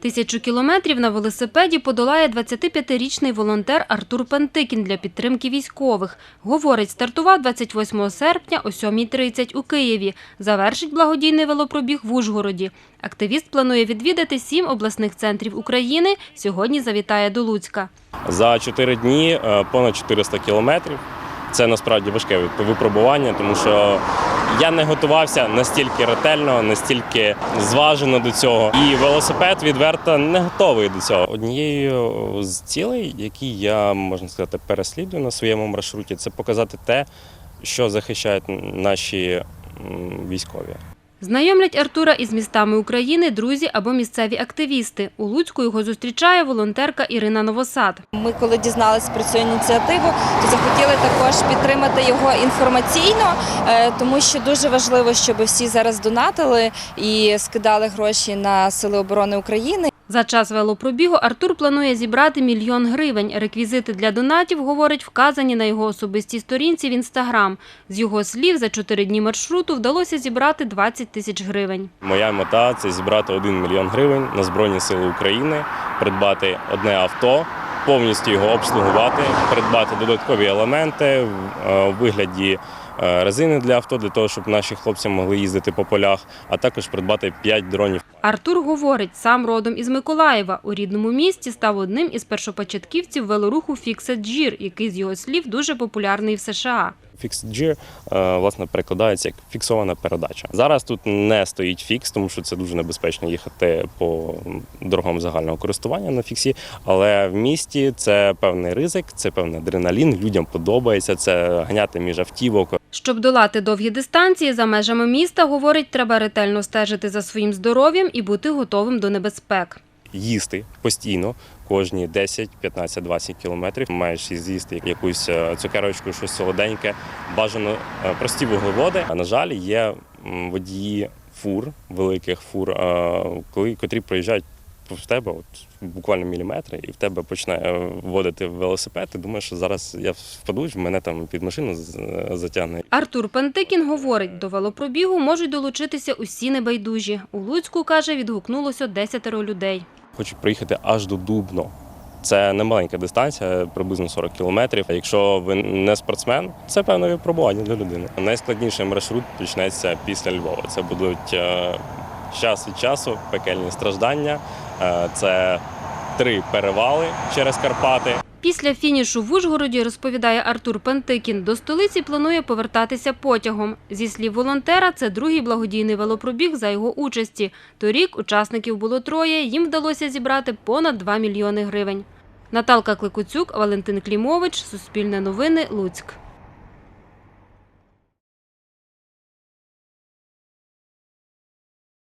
Тисячу кілометрів на велосипеді подолає 25-річний волонтер Артур Пантикін для підтримки військових. Говорить, стартував 28 серпня о 7.30 у Києві. Завершить благодійний велопробіг в Ужгороді. Активіст планує відвідати сім обласних центрів України. Сьогодні завітає до Луцька. За 4 дні е, понад 400 кілометрів. Це насправді важке випробування, тому що я не готувався настільки ретельно, настільки зважено до цього. І велосипед відверто не готовий до цього. Однією з цілей, які я можна сказати, переслідую на своєму маршруті, це показати те, що захищають наші військові. Знайомлять Артура із містами України друзі або місцеві активісти. У Луцьку його зустрічає волонтерка Ірина Новосад. Ми, коли дізналися про цю ініціативу, то захотіли також підтримати його інформаційно, е, тому що дуже важливо, щоб всі зараз донатили і скидали гроші на Сили оборони України. За час велопробігу Артур планує зібрати мільйон гривень. Реквізити для донатів, говорить, вказані на його особистій сторінці в Інстаграм. З його слів, за чотири дні маршруту вдалося зібрати 20 тисяч гривень. Моя мета це зібрати 1 мільйон гривень на Збройні Сили України, придбати одне авто, повністю його обслугувати, придбати додаткові елементи в е, вигляді резини для авто, для того, щоб наші хлопці могли їздити по полях, а також придбати 5 дронів. Артур говорить, сам родом із Миколаєва. У рідному місті став одним із першопочатківців велоруху Фіксет Джір, який з його слів дуже популярний в США. Fixed Gear, е, власне перекладається як фіксована передача. Зараз тут не стоїть фікс, тому що це дуже небезпечно їхати по дорогам загального користування на фіксі. Але в місті це певний ризик, це певний адреналін. Людям подобається це ганяти між автівок. Щоб долати довгі дистанції за межами міста, говорить, треба ретельно стежити за своїм здоров'ям і бути готовим до небезпек. Їсти постійно. Кожні 10, 15, 20 кілометрів маєш з'їсти якусь е, цукерочку, щось солоденьке, бажано е, прості вуглеводи. А на жаль, є водії фур, великих фур, е, коли котрі проїжджають в тебе от буквально міліметри, і в тебе починає вводити велосипед. Ти думаєш, що зараз я впаду, мене там під машину затягне. Артур Пантикін говорить, до велопробігу можуть долучитися усі небайдужі. У Луцьку, каже, відгукнулося десятеро людей. Хочу приїхати аж до Дубно. Це не маленька дистанція, приблизно 40 кілометрів. Якщо ви не спортсмен, це певне випробування для людини. Найскладніший маршрут почнеться після Львова. Це будуть е, час від часу пекельні страждання. Е, Це три перевали через Карпати. Після фінішу в Ужгороді, розповідає Артур Пантикін, до столиці планує повертатися потягом. Зі слів волонтера, це другий благодійний велопробіг за його участі. Торік учасників було троє, їм вдалося зібрати понад 2 мільйони гривень. Наталка Кликуцюк, Валентин Клімович, Суспільне новини, Луцьк.